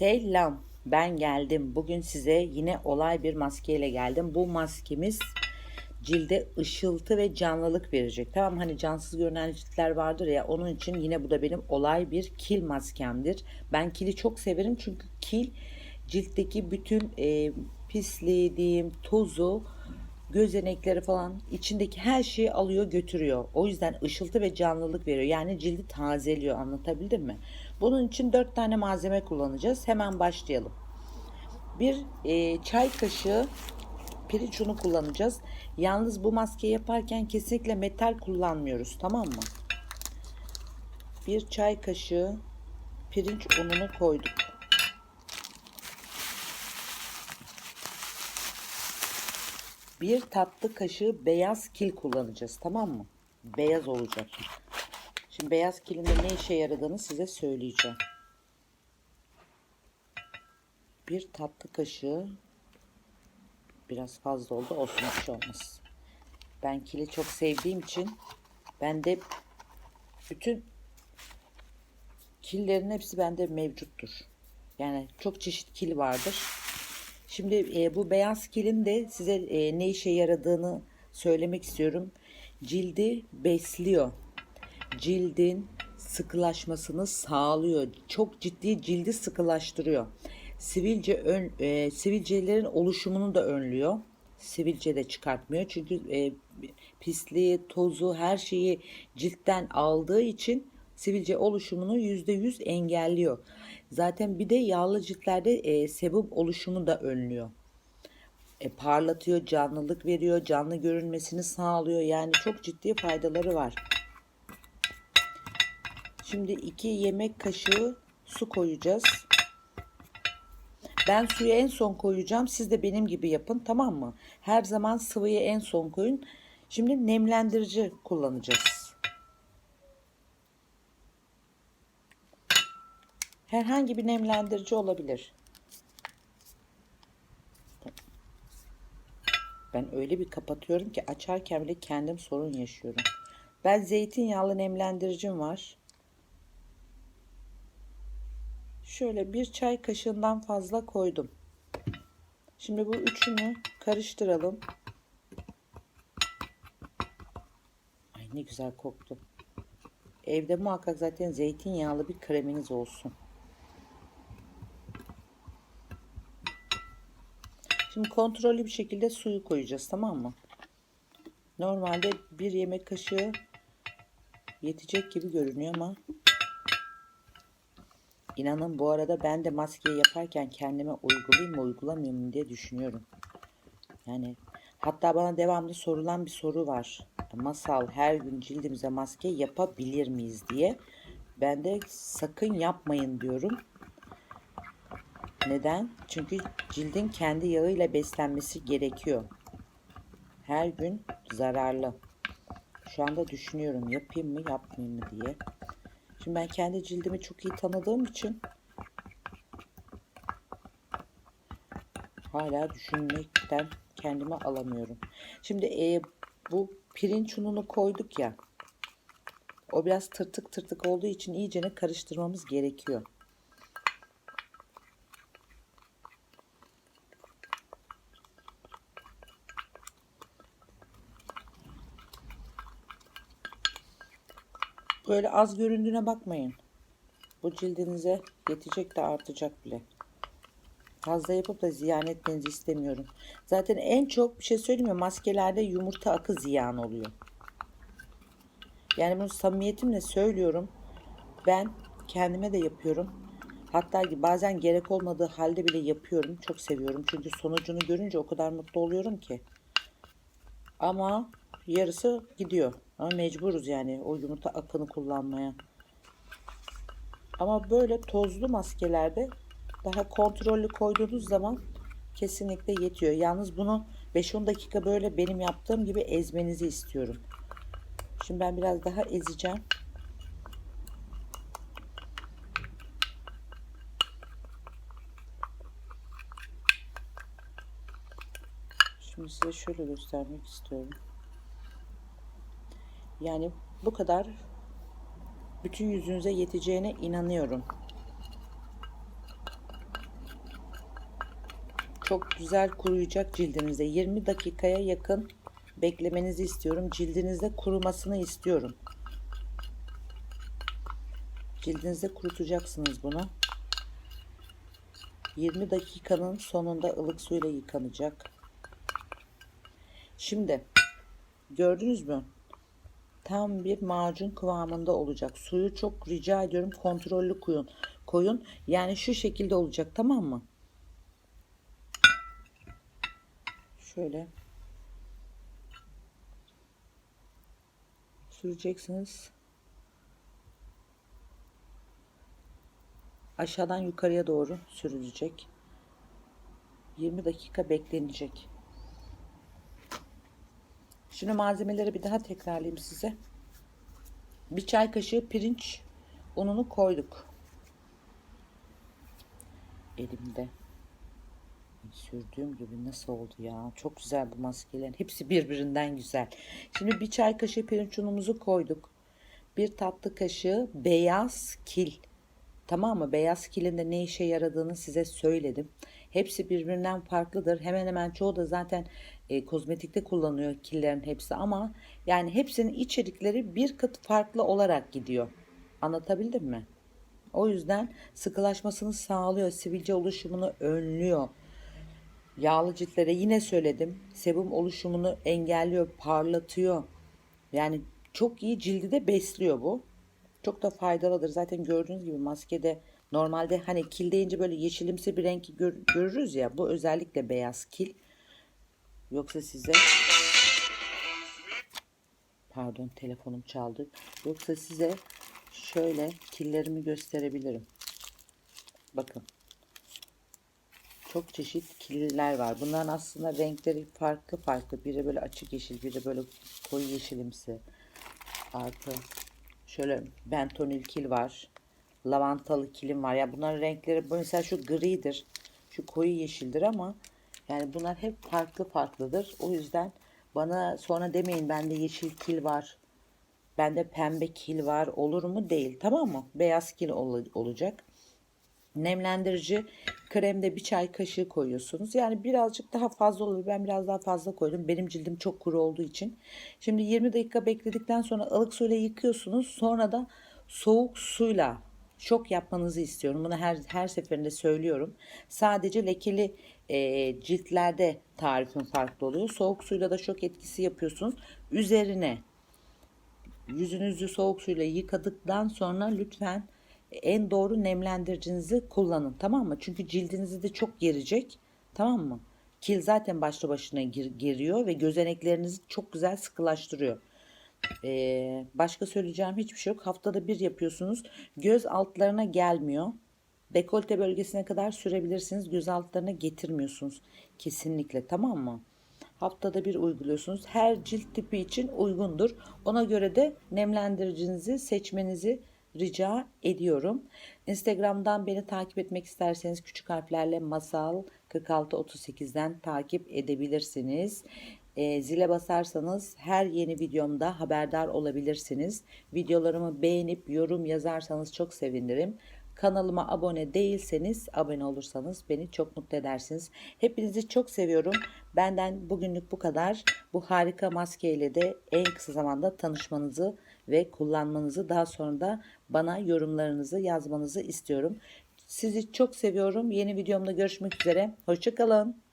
Selam, ben geldim. Bugün size yine olay bir maskeyle geldim. Bu maskemiz cilde ışıltı ve canlılık verecek. Tamam hani cansız görünen ciltler vardır ya onun için yine bu da benim olay bir kil maskemdir. Ben kili çok severim çünkü kil ciltteki bütün e, pisliği tozu gözenekleri falan içindeki her şeyi alıyor götürüyor. O yüzden ışıltı ve canlılık veriyor. Yani cildi tazeliyor anlatabildim mi? Bunun için 4 tane malzeme kullanacağız. Hemen başlayalım. Bir e, çay kaşığı pirinç unu kullanacağız. Yalnız bu maske yaparken kesinlikle metal kullanmıyoruz tamam mı? Bir çay kaşığı pirinç ununu koyduk. Bir tatlı kaşığı beyaz kil kullanacağız tamam mı? Beyaz olacak. Şimdi beyaz kilin de ne işe yaradığını size söyleyeceğim. Bir tatlı kaşığı biraz fazla oldu olsun bir şey olmaz. Ben kili çok sevdiğim için bende bütün killerin hepsi bende mevcuttur. Yani çok çeşit kil vardır. Şimdi e, bu beyaz kilin de size e, ne işe yaradığını söylemek istiyorum. Cildi besliyor. Cildin sıkılaşmasını sağlıyor. Çok ciddi cildi sıkılaştırıyor. Sivilce ön, e, sivilcelerin oluşumunu da önlüyor. Sivilce de çıkartmıyor. Çünkü e, pisliği, tozu, her şeyi ciltten aldığı için sivilce oluşumunu %100 engelliyor. Zaten bir de yağlı ciltlerde e, sebum oluşumu da önlüyor. E, parlatıyor, canlılık veriyor, canlı görünmesini sağlıyor. Yani çok ciddi faydaları var. Şimdi 2 yemek kaşığı su koyacağız. Ben suyu en son koyacağım. Siz de benim gibi yapın tamam mı? Her zaman sıvıyı en son koyun. Şimdi nemlendirici kullanacağız. Herhangi bir nemlendirici olabilir. Ben öyle bir kapatıyorum ki açarken bile kendim sorun yaşıyorum. Ben zeytinyağlı nemlendiricim var. Şöyle bir çay kaşığından fazla koydum. Şimdi bu üçünü karıştıralım. Ay ne güzel koktu. Evde muhakkak zaten zeytinyağlı bir kreminiz olsun. Şimdi kontrollü bir şekilde suyu koyacağız tamam mı? Normalde bir yemek kaşığı yetecek gibi görünüyor ama inanın bu arada ben de maskeyi yaparken kendime uygulayayım mı uygulamayayım mı diye düşünüyorum. Yani hatta bana devamlı sorulan bir soru var. Masal her gün cildimize maske yapabilir miyiz diye. Ben de sakın yapmayın diyorum. Neden? Çünkü cildin kendi yağıyla beslenmesi gerekiyor. Her gün zararlı. Şu anda düşünüyorum yapayım mı yapmayayım mı diye. Şimdi ben kendi cildimi çok iyi tanıdığım için hala düşünmekten kendime alamıyorum. Şimdi e, bu pirinç ununu koyduk ya. O biraz tırtık tırtık olduğu için iyicene karıştırmamız gerekiyor. Böyle az göründüğüne bakmayın. Bu cildinize yetecek de artacak bile. Fazla yapıp da ziyan etmenizi istemiyorum. Zaten en çok bir şey söyleyeyim mi? Maskelerde yumurta akı ziyan oluyor. Yani bunu samimiyetimle söylüyorum. Ben kendime de yapıyorum. Hatta bazen gerek olmadığı halde bile yapıyorum. Çok seviyorum. Çünkü sonucunu görünce o kadar mutlu oluyorum ki. Ama yarısı gidiyor. Ama mecburuz yani o yumurta akını kullanmaya. Ama böyle tozlu maskelerde daha kontrollü koyduğunuz zaman kesinlikle yetiyor. Yalnız bunu 5-10 dakika böyle benim yaptığım gibi ezmenizi istiyorum. Şimdi ben biraz daha ezeceğim. Şimdi size şöyle göstermek istiyorum. Yani bu kadar bütün yüzünüze yeteceğine inanıyorum. Çok güzel kuruyacak cildinize. 20 dakikaya yakın beklemenizi istiyorum. Cildinizde kurumasını istiyorum. Cildinizde kurutacaksınız bunu. 20 dakikanın sonunda ılık suyla yıkanacak. Şimdi gördünüz mü? Tam bir macun kıvamında olacak. Suyu çok rica ediyorum kontrollü koyun. Koyun. Yani şu şekilde olacak tamam mı? Şöyle süreceksiniz. Aşağıdan yukarıya doğru sürülecek. 20 dakika beklenecek. Şimdi malzemeleri bir daha tekrarlayayım size. Bir çay kaşığı pirinç ununu koyduk. Elimde sürdüğüm gibi nasıl oldu ya? Çok güzel bu maskelerin. Hepsi birbirinden güzel. Şimdi bir çay kaşığı pirinç unumuzu koyduk. Bir tatlı kaşığı beyaz kil. Tamam mı? Beyaz kilin de ne işe yaradığını size söyledim. Hepsi birbirinden farklıdır. Hemen hemen çoğu da zaten e, kozmetikte kullanıyor killerin hepsi ama yani hepsinin içerikleri bir kıt farklı olarak gidiyor. Anlatabildim mi? O yüzden sıkılaşmasını sağlıyor, sivilce oluşumunu önlüyor. Yağlı ciltlere yine söyledim. Sebum oluşumunu engelliyor, parlatıyor. Yani çok iyi cildi de besliyor bu. Çok da faydalıdır. Zaten gördüğünüz gibi maskede normalde hani kil deyince böyle yeşilimsi bir renk gör, görürüz ya. Bu özellikle beyaz kil. Yoksa size pardon telefonum çaldı. Yoksa size şöyle killerimi gösterebilirim. Bakın. Çok çeşit kirliler var. Bunların aslında renkleri farklı farklı. Biri böyle açık yeşil, biri böyle koyu yeşilimsi. Artı şöyle bentonil kil var. Lavantalı kilim var. Ya bunların renkleri mesela şu gridir. Şu koyu yeşildir ama yani bunlar hep farklı farklıdır. O yüzden bana sonra demeyin bende yeşil kil var. Bende pembe kil var. Olur mu? Değil. Tamam mı? Beyaz kil ol olacak. Nemlendirici kremde bir çay kaşığı koyuyorsunuz. Yani birazcık daha fazla olur. Ben biraz daha fazla koydum. Benim cildim çok kuru olduğu için. Şimdi 20 dakika bekledikten sonra ılık suyla yıkıyorsunuz. Sonra da soğuk suyla şok yapmanızı istiyorum. Bunu her her seferinde söylüyorum. Sadece lekeli e, ciltlerde tarifin farklı oluyor. Soğuk suyla da şok etkisi yapıyorsunuz. Üzerine yüzünüzü soğuk suyla yıkadıktan sonra lütfen en doğru nemlendiricinizi kullanın tamam mı? Çünkü cildinizi de çok gerecek tamam mı? Kil zaten başlı başına gir, giriyor ve gözeneklerinizi çok güzel sıkılaştırıyor. Ee, başka söyleyeceğim hiçbir şey yok. Haftada bir yapıyorsunuz. Göz altlarına gelmiyor. Dekolte bölgesine kadar sürebilirsiniz. Göz altlarına getirmiyorsunuz. Kesinlikle tamam mı? Haftada bir uyguluyorsunuz. Her cilt tipi için uygundur. Ona göre de nemlendiricinizi seçmenizi rica ediyorum. Instagram'dan beni takip etmek isterseniz küçük harflerle masal 4638'den takip edebilirsiniz. E, zile basarsanız her yeni videomda haberdar olabilirsiniz. Videolarımı beğenip yorum yazarsanız çok sevinirim. Kanalıma abone değilseniz abone olursanız beni çok mutlu edersiniz. Hepinizi çok seviyorum. Benden bugünlük bu kadar. Bu harika maskeyle de en kısa zamanda tanışmanızı ve kullanmanızı daha sonra da bana yorumlarınızı yazmanızı istiyorum. Sizi çok seviyorum. Yeni videomda görüşmek üzere. Hoşçakalın.